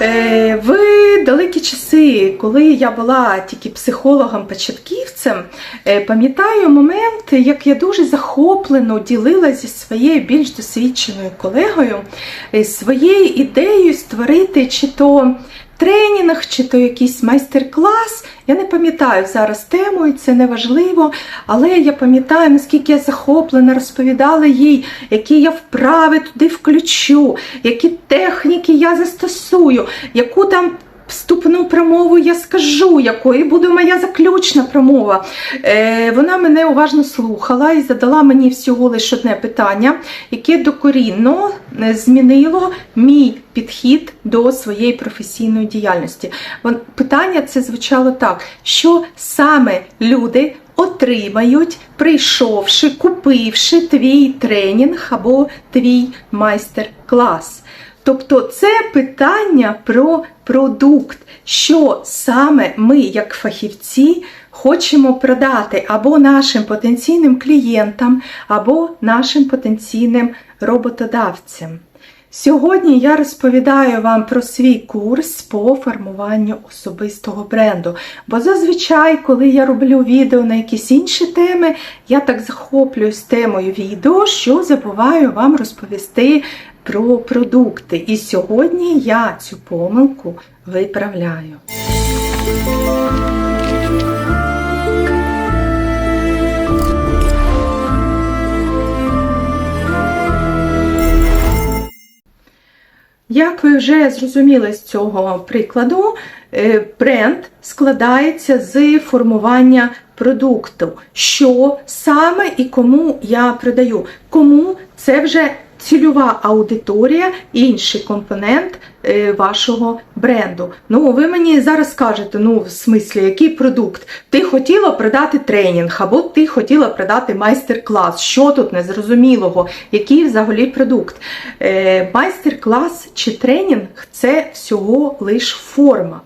Е, В далекі часи, коли я була тільки психологом-початківцем, е, пам'ятаю момент, як я дуже захоплено ділилася зі своєю більш досвідченою колегою е, своєю ідеєю створити чи то тренінг, чи то якийсь майстер-клас. Я не пам'ятаю зараз тему, і це не важливо, але я пам'ятаю, наскільки я захоплена, розповідала їй, які я вправи туди включу, які техніки я застосую, яку там вступну промову я скажу, якою буде моя заключна промова. Е, вона мене уважно слухала і задала мені всього лише одне питання, яке докорінно е, змінило мій підхід до своєї професійної діяльності. Питання це звучало так: що саме люди отримають, прийшовши, купивши твій тренінг або твій майстер-клас. Тобто це питання про продукт, що саме ми, як фахівці, хочемо продати або нашим потенційним клієнтам, або нашим потенційним роботодавцям. Сьогодні я розповідаю вам про свій курс по формуванню особистого бренду. Бо зазвичай, коли я роблю відео на якісь інші теми, я так захоплююсь темою відео, що забуваю вам розповісти про продукти. І сьогодні я цю помилку виправляю. Як ви вже зрозуміли з цього прикладу, е, бренд складається з формування продукту. Що саме і кому я продаю? Кому це вже цільова аудиторія, інший компонент е, вашого бренду. Ну, ви мені зараз скажете, ну, в смислі, який продукт? Ти хотіла продати тренінг, або ти хотіла продати майстер-клас. Що тут незрозумілого? Який взагалі продукт? Е, майстер-клас чи тренінг це всього лиш форма.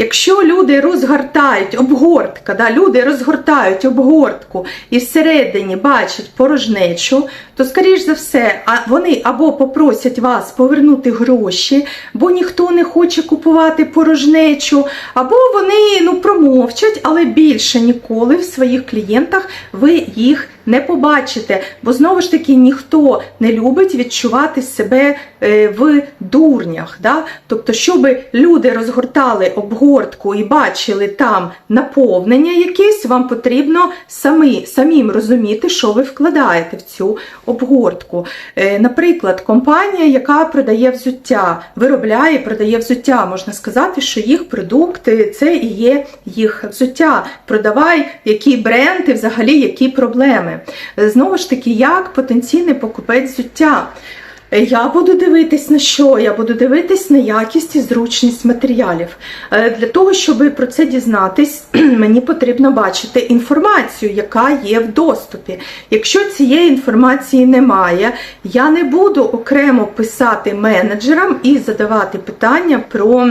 Якщо люди розгортають обгортка, да, люди розгортають обгортку і всередині бачать порожнечу, то, скоріш за все, вони або попросять вас повернути гроші, бо ніхто не хоче купувати порожнечу, або вони ну, промовчать, але більше ніколи в своїх клієнтах ви їх не побачите, бо знову ж таки ніхто не любить відчувати себе е, в дурнях. Да? Тобто, щоб люди розгортали обгортку і бачили там наповнення якесь, вам потрібно самі, самим розуміти, що ви вкладаєте в цю обгортку. Е, Наприклад, компанія, яка продає взуття, виробляє і продає взуття, можна сказати, що їх продукти це і є їх взуття. Продавай, які бренди, взагалі, які проблеми. Е, Знову ж таки, як потенційний покупець взуття. Я буду дивитись на що? Я буду дивитись на якість і зручність матеріалів. Е, Для того, щоб про це дізнатись, мені потрібно бачити інформацію, яка є в доступі. Якщо цієї інформації немає, я не буду окремо писати менеджерам і задавати питання про.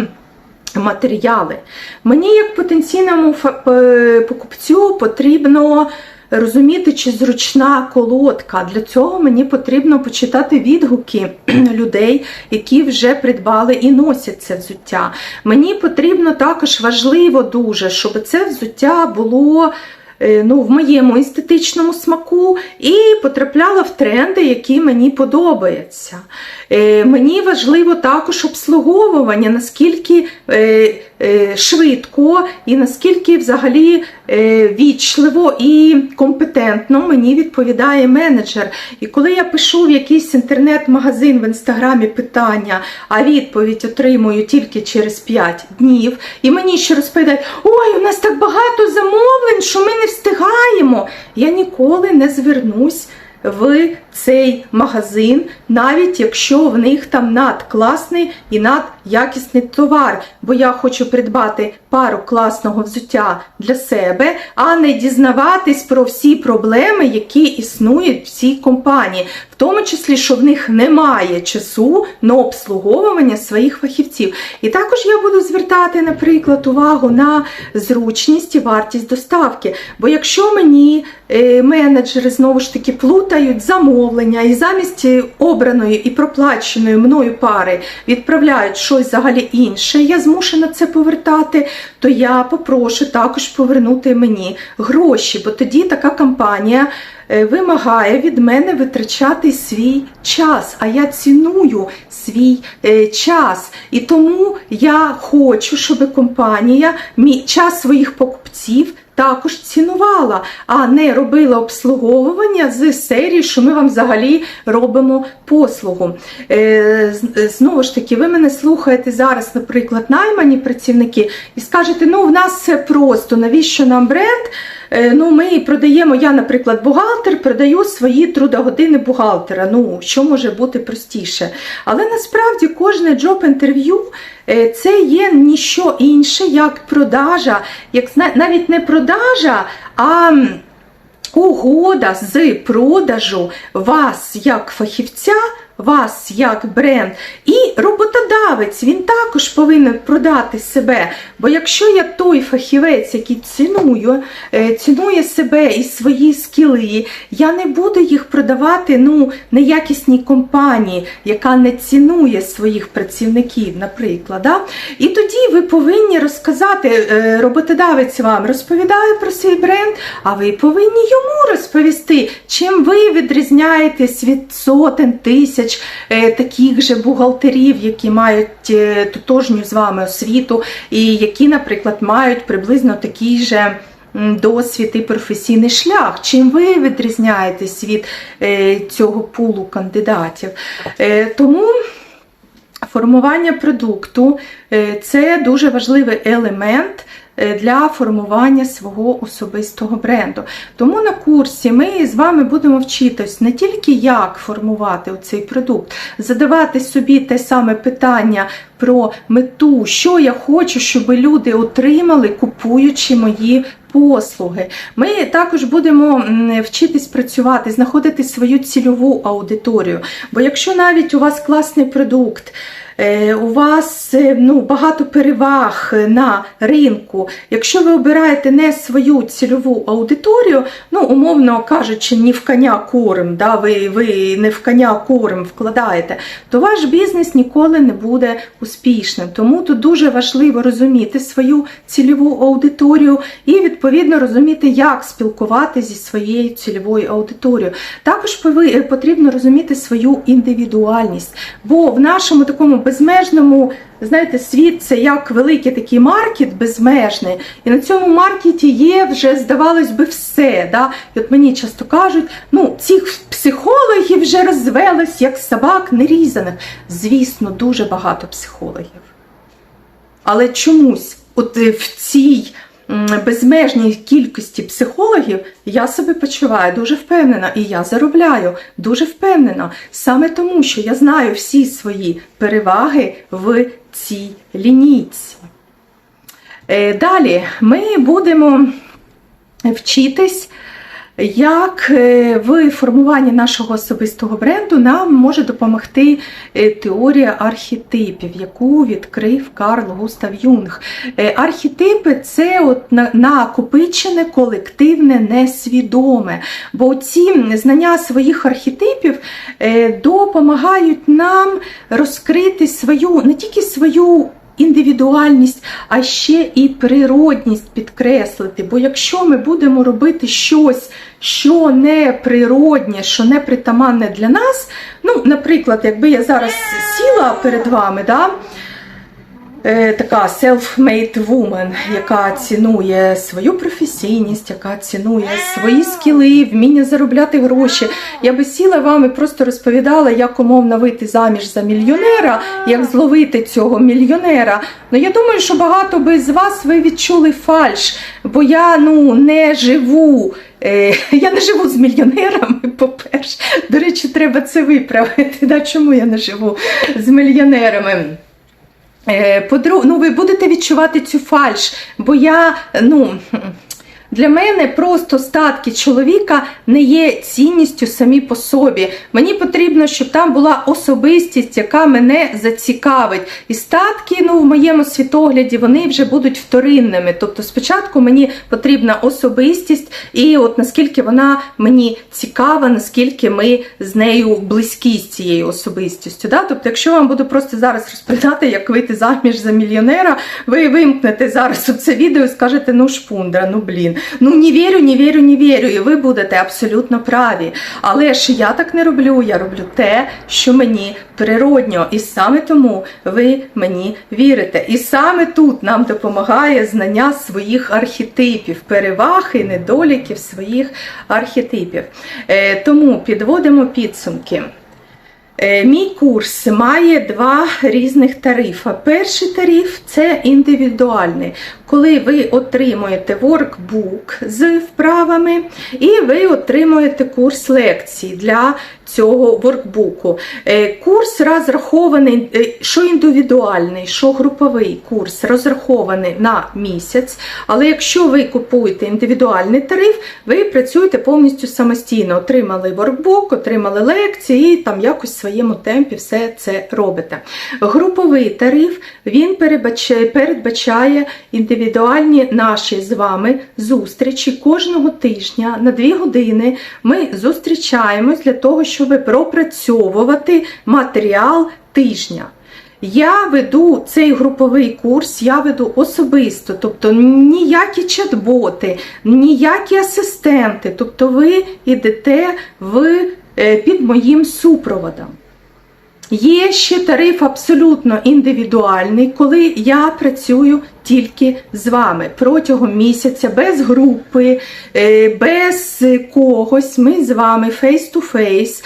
Матеріали. Мені, як потенційному е, покупцю, потрібно розуміти, чи зручна колодка. Для цього мені потрібно почитати відгуки людей, які вже придбали і носять це взуття. Мені потрібно також важливо дуже, щоб це взуття було. е, Ну, в моєму естетичному смаку і потрапляло в тренди, які мені подобаються. Е, Мені важливо також обслуговування, наскільки е, швидко і наскільки взагалі вічливо і компетентно мені відповідає менеджер. І коли я пишу в якийсь інтернет-магазин в інстаграмі питання, а відповідь отримую тільки через 5 днів, і мені ще розповідають, ой, у нас так багато замовлень, що ми не встигаємо. Я ніколи не звернусь в цей магазин, навіть якщо в них там надкласний і надякісний товар. Бо я хочу придбати пару класного взуття для себе, а не дізнаватись про всі проблеми, які існують в цій компанії, в тому числі, що в них немає часу на обслуговування своїх фахівців. І також я буду звертати, наприклад, увагу на зручність і вартість доставки. Бо якщо мені е, менеджери знову ж таки плутають замовлення, замовлення, і замість обраної і проплаченої мною пари відправляють щось взагалі інше, я змушена це повертати, то я попрошу також повернути мені гроші, бо тоді така компанія е, вимагає від мене витрачати свій час, а я ціную свій е, час. І тому я хочу, щоб компанія мій час своїх покупців також цінувала, а не робила обслуговування з серії, що ми вам взагалі робимо послугу. Е, Знову ж таки, ви мене слухаєте зараз, наприклад, наймані працівники, і скажете, ну в нас все просто, навіщо нам бренд? Е, Ну, ми продаємо, я, наприклад, бухгалтер, продаю свої трудогодини бухгалтера. Ну, що може бути простіше? Але насправді кожне джоб-інтерв'ю це є ніщо інше, як продажа, як навіть не продажа, а угода з продажу вас як фахівця. Вас як бренд, і роботодавець він також повинен продати себе. Бо якщо я той фахівець, який ціную, е, цінує себе і свої скіли, я не буду їх продавати ну, неякісній компанії, яка не цінує своїх працівників, наприклад. Да? І тоді ви повинні розказати, е, роботодавець вам розповідає про свій бренд, а ви повинні йому розповісти, чим ви відрізняєтесь від сотень тисяч е, таких же бухгалтерів, які мають е, тотожню з вами освіту, і які, наприклад, мають приблизно такий же. Досвід і професійний шлях. Чим ви відрізняєтесь від е, цього пулу кандидатів? Тому формування продукту це дуже важливий елемент для формування свого особистого бренду. Тому на курсі ми з вами будемо вчитись не тільки як формувати цей продукт, задавати собі те саме питання про мету, що я хочу, щоб люди отримали, купуючи мої послуги. Ми також будемо вчитись працювати, знаходити свою цільову аудиторію. Бо якщо навіть у вас класний продукт, е, у вас е, ну, багато переваг на ринку. Якщо ви обираєте не свою цільову аудиторію, ну, умовно кажучи, не в коня корм, да, ви, ви не в коня корм вкладаєте, то ваш бізнес ніколи не буде успішним. Тому тут дуже важливо розуміти свою цільову аудиторію і відповідно розуміти, як спілкувати зі своєю цільовою аудиторією. Також потрібно розуміти свою індивідуальність, бо в нашому такому безмежному. Знаєте, світ це як великий такий маркет безмежний, і на цьому маркеті є вже, здавалось би, все. Да? І от мені часто кажуть, ну, цих психологів вже розвелось як собак нерізаних. Звісно, дуже багато психологів. Але чомусь, от е, в цій безмежній кількості психологів я себе почуваю дуже впевнена, і я заробляю дуже впевнена. Саме тому, що я знаю всі свої переваги в цій лінійці. Е, Далі ми будемо вчитись. Як е, в формуванні нашого особистого бренду нам може допомогти е, теорія архетипів, яку відкрив Карл Густав Юнг. Е, Архетипи це от накопичене колективне несвідоме. Бо ці знання своїх архетипів допомагають нам розкрити свою не тільки свою індивідуальність, а ще і природність підкреслити. Бо якщо ми будемо робити щось, що не природнє, що не притаманне для нас, ну, наприклад, якби я зараз сіла перед вами, да, така self-made woman, яка цінує свою професійність, яка цінує свої скіли, вміння заробляти гроші. Я би сіла вам і просто розповідала, як умовно вийти заміж за мільйонера, як зловити цього мільйонера. Ну я думаю, що багато би з вас ви відчули фальш, бо я ну не живу. Е, Я не живу з мільйонерами, по-перше. До речі, треба це виправити. Да? Чому я не живу з мільйонерами? Е, ну ви будете відчувати цю фальш, бо я, ну. Для мене просто статки чоловіка не є цінністю самі по собі. Мені потрібно, щоб там була особистість, яка мене зацікавить. І статки, ну в моєму світогляді, вони вже будуть вторинними. Тобто, спочатку мені потрібна особистість, і от наскільки вона мені цікава, наскільки ми з нею близькі з цією особистістю. Да? Тобто, якщо вам буду просто зараз розповідати, як вийти заміж за мільйонера, ви вимкнете зараз це відео і скажете, ну шпундра, ну блін, ну не вірю, не вірю, не вірю. І ви будете абсолютно праві. Але ж я так не роблю. Я роблю те, що мені природньо, і саме тому ви мені вірите. І саме тут нам допомагає знання своїх архетипів, переваг і недоліків своїх архетипів. Е, тому підводимо підсумки. Е, Мій курс має два різних тарифи. Перший тариф це індивідуальний, коли ви отримуєте воркбук з вправами, і ви отримуєте курс лекцій для цього воркбуку. Е, Курс розрахований, е, що індивідуальний, що груповий курс розрахований на місяць. Але якщо ви купуєте індивідуальний тариф, ви працюєте повністю самостійно. Отримали воркбук, отримали лекції і там якось в своєму темпі все це робите. Груповий тариф він передбачає, індивідуальні наші з вами зустрічі кожного тижня на 2 години. Ми зустрічаємось для того, щоб пропрацьовувати матеріал тижня. Я веду цей груповий курс, я веду особисто, тобто ніякі чат-боти, ніякі асистенти. Тобто ви йдете в, е, під моїм супроводом. Є ще тариф абсолютно індивідуальний, коли я працюю тільки з вами протягом місяця, без групи, е, без когось. Ми з вами фейс-ту-фейс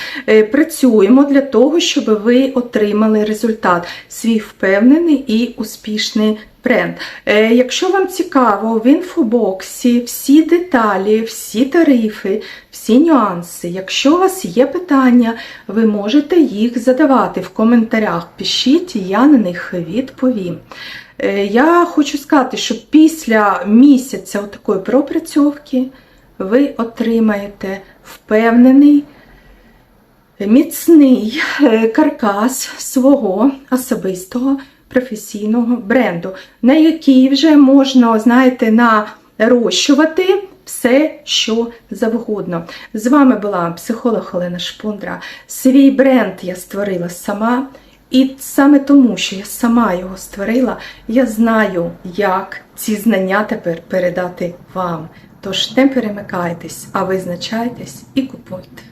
працюємо для того, щоб ви отримали результат, свій впевнений і успішний бренд. Е, Якщо вам цікаво, в інфобоксі всі деталі, всі тарифи, всі нюанси. Якщо у вас є питання, ви можете їх задавати в коментарях. Пишіть, я на них відповім. Е, Я хочу сказати, що після місяця такої пропрацьовки ви отримаєте впевнений, міцний е, каркас свого особистого професійного бренду, на який вже можна, знаєте, нарощувати все, що завгодно. З вами була психолог Олена Шпундра. Свій бренд я створила сама. І саме тому, що я сама його створила, я знаю, як ці знання тепер передати вам. Тож не перемикайтесь, а визначайтесь і купуйте.